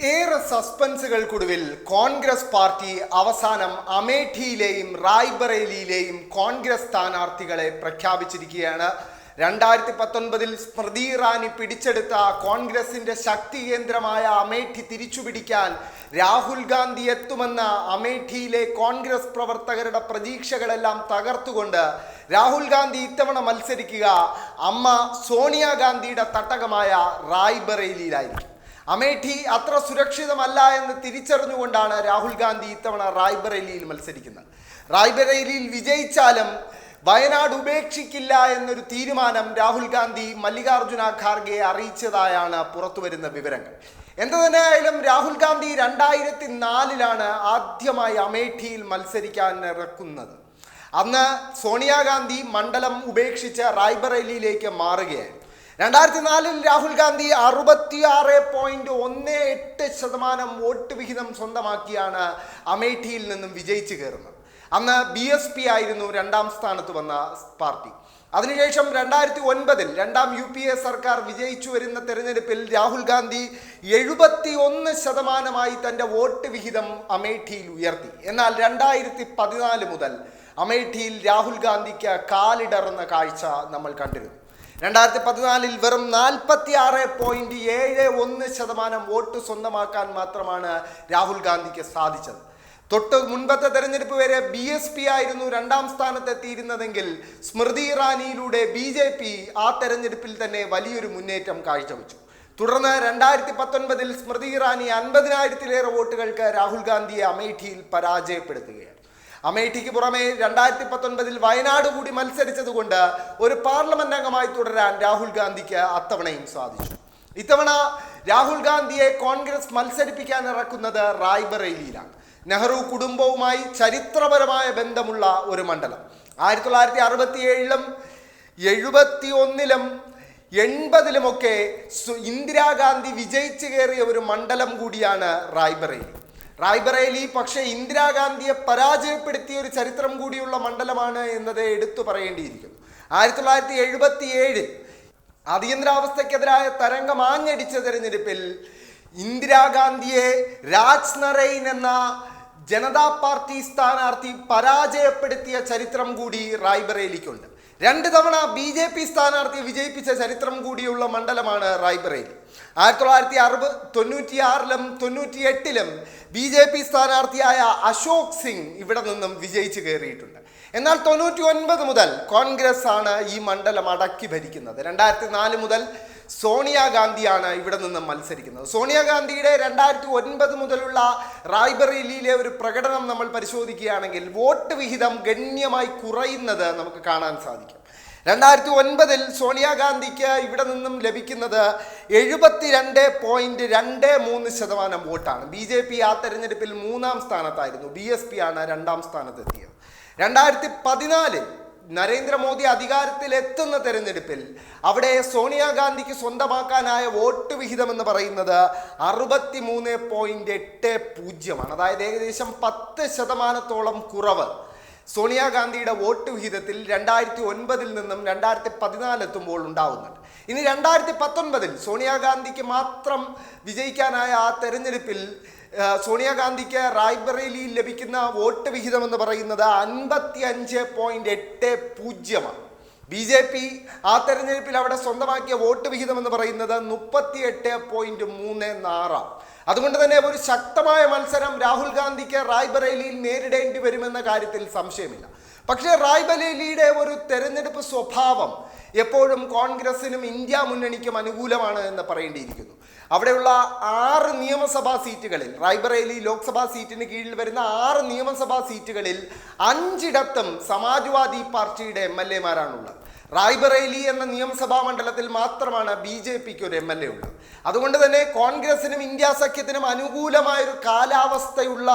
ഏറെ സസ്പെൻസുകൾക്കൊടുവിൽ കോൺഗ്രസ് പാർട്ടി അവസാനം അമേഠിയിലെയും റായ്ബറേലിയിലെയും കോൺഗ്രസ് സ്ഥാനാർത്ഥികളെ പ്രഖ്യാപിച്ചിരിക്കുകയാണ്. രണ്ടായിരത്തി പത്തൊൻപതിൽ സ്മൃതി ഇറാനി പിടിച്ചെടുത്ത കോൺഗ്രസിന്റെ ശക്തി കേന്ദ്രമായ അമേഠി തിരിച്ചുപിടിക്കാൻ രാഹുൽ ഗാന്ധി എത്തുമെന്ന അമേഠിയിലെ കോൺഗ്രസ് പ്രവർത്തകരുടെ പ്രതീക്ഷകളെല്ലാം തകർത്തുകൊണ്ട് രാഹുൽ ഗാന്ധി ഇത്തവണ മത്സരിക്കുക അമ്മ സോണിയാഗാന്ധിയുടെ തട്ടകമായ റായ്ബറേലിയിലായിരിക്കും. അമേഠി അത്ര സുരക്ഷിതമല്ല എന്ന് തിരിച്ചറിഞ്ഞുകൊണ്ടാണ് രാഹുൽ ഗാന്ധി ഇത്തവണ റായ്ബറേലിയിൽ മത്സരിക്കുന്നത്. റായ്ബറേലിയിൽ വിജയിച്ചാലും വയനാട് ഉപേക്ഷിക്കില്ല എന്നൊരു തീരുമാനം രാഹുൽ ഗാന്ധി മല്ലികാർജുന ഖാർഗെ അറിയിച്ചതായാണ് പുറത്തുവരുന്ന വിവരങ്ങൾ. എന്തു തന്നെയായാലും രാഹുൽ ഗാന്ധി രണ്ടായിരത്തി നാലിലാണ് ആദ്യമായി അമേഠിയിൽ മത്സരിക്കാൻ ഇറക്കുന്നത്. അന്ന് സോണിയാഗാന്ധി മണ്ഡലം ഉപേക്ഷിച്ച് റായ്ബറേലിയിലേക്ക് മാറുകയായിരുന്നു. രണ്ടായിരത്തി നാലിൽ രാഹുൽ ഗാന്ധി അറുപത്തിയാറ് പോയിന്റ് ഒന്ന് എട്ട് ശതമാനം വോട്ട് വിഹിതം സ്വന്തമാക്കിയാണ് അമേഠിയിൽ നിന്നും വിജയിച്ചു കയറുന്നത്. അന്ന് ബി എസ് പി ആയിരുന്നു രണ്ടാം സ്ഥാനത്ത് വന്ന പാർട്ടി. അതിനുശേഷം രണ്ടായിരത്തി ഒൻപതിൽ രണ്ടാം യു പി എ സർക്കാർ വിജയിച്ചു വരുന്ന തെരഞ്ഞെടുപ്പിൽ രാഹുൽ ഗാന്ധി എഴുപത്തി ഒന്ന് ശതമാനമായി തന്റെ വോട്ട് വിഹിതം അമേഠിയിൽ ഉയർത്തി. എന്നാൽ രണ്ടായിരത്തി പതിനാല് മുതൽ അമേഠിയിൽ രാഹുൽ ഗാന്ധിക്ക് കാലിടറുന്ന കാഴ്ച നമ്മൾ കണ്ടിരുന്നു. രണ്ടായിരത്തി പതിനാലിൽ വെറും നാൽപ്പത്തി ആറ് പോയിന്റ് ഏഴ് ഒന്ന് ശതമാനം വോട്ട് സ്വന്തമാക്കാൻ മാത്രമാണ് രാഹുൽ ഗാന്ധിക്ക് സാധിച്ചത്. തൊട്ട് മുൻപത്തെ തെരഞ്ഞെടുപ്പ് വരെ ബി എസ് പി ആയിരുന്നു രണ്ടാം സ്ഥാനത്തെത്തിയിരുന്നതെങ്കിൽ സ്മൃതി ഇറാനിയിലൂടെ ബി ജെ പി ആ തെരഞ്ഞെടുപ്പിൽ തന്നെ വലിയൊരു മുന്നേറ്റം കാഴ്ചവെച്ചു. തുടർന്ന് രണ്ടായിരത്തി പത്തൊൻപതിൽ സ്മൃതി ഇറാനി അൻപതിനായിരത്തിലേറെ വോട്ടുകൾക്ക് രാഹുൽ ഗാന്ധിയെ അമേഠിയിൽ പരാജയപ്പെടുത്തുകയാണ്. അമേഠിക്ക് പുറമെ രണ്ടായിരത്തി പത്തൊൻപതിൽ വയനാട് കൂടി മത്സരിച്ചതുകൊണ്ട് ഒരു പാർലമെന്റ് അംഗമായി തുടരാൻ രാഹുൽ ഗാന്ധിക്ക് അത്തവണയും സാധിച്ചു. ഇത്തവണ രാഹുൽ ഗാന്ധിയെ കോൺഗ്രസ് മത്സരിപ്പിക്കാൻ ഇറക്കുന്നത് റായ്ബറേലിയിലാണ്. നെഹ്റു കുടുംബവുമായി ചരിത്രപരമായ ബന്ധമുള്ള ഒരു മണ്ഡലം. ആയിരത്തി തൊള്ളായിരത്തി അറുപത്തി ഏഴിലും എഴുപത്തി ഒന്നിലും എൺപതിലുമൊക്കെ ഇന്ദിരാഗാന്ധി വിജയിച്ചു കയറിയ ഒരു മണ്ഡലം കൂടിയാണ് റായ്ബറേലി. റായ്ബറേലി പക്ഷേ ഇന്ദിരാഗാന്ധിയെ പരാജയപ്പെടുത്തിയ ഒരു ചരിത്രം കൂടിയുള്ള മണ്ഡലമാണ് എന്നത് എടുത്തു പറയേണ്ടിയിരിക്കുന്നു. ആയിരത്തി തൊള്ളായിരത്തി എഴുപത്തി ഏഴിൽ അടിയന്തരാവസ്ഥക്കെതിരായ തരംഗം ആഞ്ഞടിച്ച തെരഞ്ഞെടുപ്പിൽ ഇന്ദിരാഗാന്ധിയെ രാജ് നറൈൻ എന്ന ജനതാ പാർട്ടി സ്ഥാനാർത്ഥി പരാജയപ്പെടുത്തിയ ചരിത്രം കൂടി റായ്ബറേലിക്കുണ്ട്. രണ്ട് തവണ ബി ജെ പി സ്ഥാനാർത്ഥിയെ വിജയിപ്പിച്ച ചരിത്രം കൂടിയുള്ള മണ്ഡലമാണ് റായ്ബറേലി. ആയിരത്തി തൊള്ളായിരത്തി അറുപത് തൊണ്ണൂറ്റി എട്ടിലും ബി ജെ പി സ്ഥാനാർത്ഥിയായ അശോക് സിംഗ് ഇവിടെ നിന്നും വിജയിച്ചു കയറിയിട്ടുണ്ട്. എന്നാൽ തൊണ്ണൂറ്റി ഒൻപത് മുതൽ കോൺഗ്രസ് ആണ് ഈ മണ്ഡലം അടക്കി ഭരിക്കുന്നത്. രണ്ടായിരത്തി നാല് മുതൽ സോണിയാഗാന്ധിയാണ് ഇവിടെ നിന്ന് മത്സരിക്കുന്നത്. സോണിയാഗാന്ധിയുടെ രണ്ടായിരത്തി ഒൻപത് മുതലുള്ള റായ്ബറേലിയിലെ ഒരു പ്രകടനം നമ്മൾ പരിശോധിക്കുകയാണെങ്കിൽ വോട്ട് വിഹിതം ഗണ്യമായി കുറയുന്നത് നമുക്ക് കാണാൻ സാധിക്കും. രണ്ടായിരത്തി ഒൻപതിൽ സോണിയാഗാന്ധിക്ക് ഇവിടെ നിന്നും ലഭിക്കുന്നത് എഴുപത്തിരണ്ട് പോയിന്റ് രണ്ട് മൂന്ന് ശതമാനം വോട്ടാണ്. ബി ജെ പി ആ തെരഞ്ഞെടുപ്പിൽ മൂന്നാം സ്ഥാനത്തായിരുന്നു. ബി എസ് പി ആണ് രണ്ടാം സ്ഥാനത്തെത്തിയത്. രണ്ടായിരത്തി പതിനാലിൽ നരേന്ദ്രമോദി അധികാരത്തിൽ എത്തുന്ന തെരഞ്ഞെടുപ്പിൽ അവിടെ സോണിയാഗാന്ധിക്ക് സ്വന്തമാക്കാനായ വോട്ട് വിഹിതം എന്ന് പറയുന്നത് അറുപത്തി മൂന്ന് പോയിന്റ് എട്ട് പൂജ്യമാണ്. അതായത് ഏകദേശം പത്ത് ശതമാനത്തോളം കുറവ്. സോണിയാഗാന്ധിയുടെ വോട്ട് വിഹിതത്തിൽ രണ്ടായിരത്തി ഒൻപതിൽ നിന്നും രണ്ടായിരത്തി പതിനാല് എത്തുമ്പോൾ ഉണ്ടാവുന്നുണ്ട്. ഇനി രണ്ടായിരത്തി പത്തൊൻപതിൽ സോണിയാഗാന്ധിക്ക് മാത്രം വിജയിക്കാനായ ആ തെരഞ്ഞെടുപ്പിൽ സോണിയാഗാന്ധിക്ക് റായ്ബറേലിയിൽ ലഭിക്കുന്ന വോട്ട് വിഹിതം എന്ന് പറയുന്നത് അൻപത്തി അഞ്ച് പോയിന്റ് എട്ട് പൂജ്യമാണ്. ബി ജെ പി ആ തെരഞ്ഞെടുപ്പിൽ അവിടെ സ്വന്തമാക്കിയ വോട്ട് വിഹിതം എന്ന് പറയുന്നത് മുപ്പത്തി എട്ട് പോയിന്റ് മൂന്ന് നാറാം അതുകൊണ്ട് തന്നെ ഒരു ശക്തമായ മത്സരം രാഹുൽ ഗാന്ധിക്ക് റായ്ബറേലിയിൽ നേരിടേണ്ടി വരുമെന്ന കാര്യത്തിൽ സംശയമില്ല. പക്ഷേ റായ്ബലേലിയുടെ ഒരു തെരഞ്ഞെടുപ്പ് സ്വഭാവം എപ്പോഴും കോൺഗ്രസിനും ഇന്ത്യ മുന്നണിക്കും അനുകൂലമാണ് എന്ന് പറയേണ്ടിയിരിക്കുന്നു. അവിടെയുള്ള ആറ് നിയമസഭാ സീറ്റുകളിൽ റായ്ബറേലി ലോക്സഭാ സീറ്റിന് കീഴിൽ വരുന്ന ആറ് നിയമസഭാ സീറ്റുകളിൽ അഞ്ചിടത്തും സമാജ്വാദി പാർട്ടിയുടെ എം എൽ എമാരാണുള്ളത് റായ്ബറേലി എന്ന നിയമസഭാ മണ്ഡലത്തിൽ മാത്രമാണ് ബി ജെ പിക്ക് ഒരു എം എൽ എ ഉള്ളത് അതുകൊണ്ട് തന്നെ കോൺഗ്രസിനും ഇന്ത്യ സഖ്യത്തിനും അനുകൂലമായൊരു കാലാവസ്ഥയുള്ള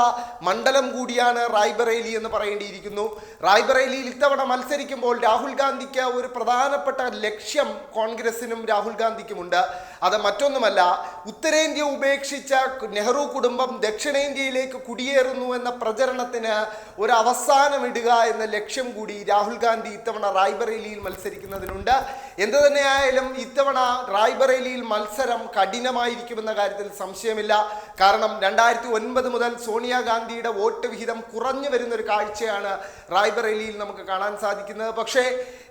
മണ്ഡലം കൂടിയാണ് റായ്ബറേലി എന്ന് പറയേണ്ടിയിരിക്കുന്നു. റായ്ബറേലിയിൽ ഇത്തവണ മത്സരിക്കുമ്പോൾ രാഹുൽ ഗാന്ധിക്ക് ഒരു പ്രധാനപ്പെട്ട ലക്ഷ്യം കോൺഗ്രസിനും രാഹുൽ ഗാന്ധിക്കുമുണ്ട്. അത് മറ്റൊന്നുമല്ല ഉത്തരേന്ത്യ ഉപേക്ഷിച്ച നെഹ്റു കുടുംബം ദക്ഷിണേന്ത്യയിലേക്ക് കുടിയേറുന്നു എന്ന പ്രചരണത്തിന് ഒരു അവസാനമിടുക എന്ന ലക്ഷ്യം കൂടി രാഹുൽ ഗാന്ധി ഇത്തവണ റായ്ബറേലിയിൽ മത്സരിക്കും മത്സരിക്കുന്നതിനുണ്ട്. എന്ത് തന്നെയായാലും ഇത്തവണ റായ്ബറേലിയിൽ മത്സരം കഠിനമായിരിക്കുമെന്ന കാര്യത്തിൽ സംശയമില്ല. കാരണം രണ്ടായിരത്തി ഒൻപത് മുതൽ സോണിയാഗാന്ധിയുടെ വോട്ട് വിഹിതം കുറഞ്ഞു വരുന്ന ഒരു കാഴ്ചയാണ് റായ്ബറേലിയിൽ നമുക്ക് കാണാൻ സാധിക്കുന്നത്. പക്ഷേ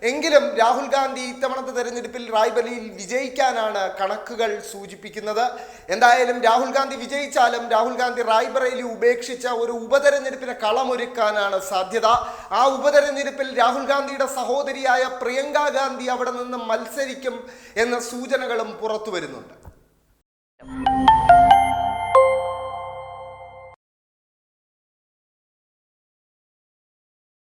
എങ്കിലും രാഹുൽ ഗാന്ധി ഇത്തവണത്തെ തെരഞ്ഞെടുപ്പിൽ റായ്ബറേലിയിൽ വിജയിക്കാനാണ് കണക്കുകൾ സൂചിപ്പിക്കുന്നത്. പറയുന്നത് എന്തായാലും രാഹുൽ ഗാന്ധി വിജയിച്ചാലും രാഹുൽ ഗാന്ധി റായ്ബറേലി ഉപേക്ഷിച്ച ഒരു ഉപതെരഞ്ഞെടുപ്പിന് കളമൊരുക്കാനാണ് സാധ്യത. ആ ഉപതെരഞ്ഞെടുപ്പിൽ രാഹുൽ ഗാന്ധിയുടെ സഹോദരിയായ പ്രിയങ്ക ഗാന്ധി അവിടെ നിന്ന് മത്സരിക്കും എന്ന സൂചനകളും പുറത്തു വരുന്നുണ്ട്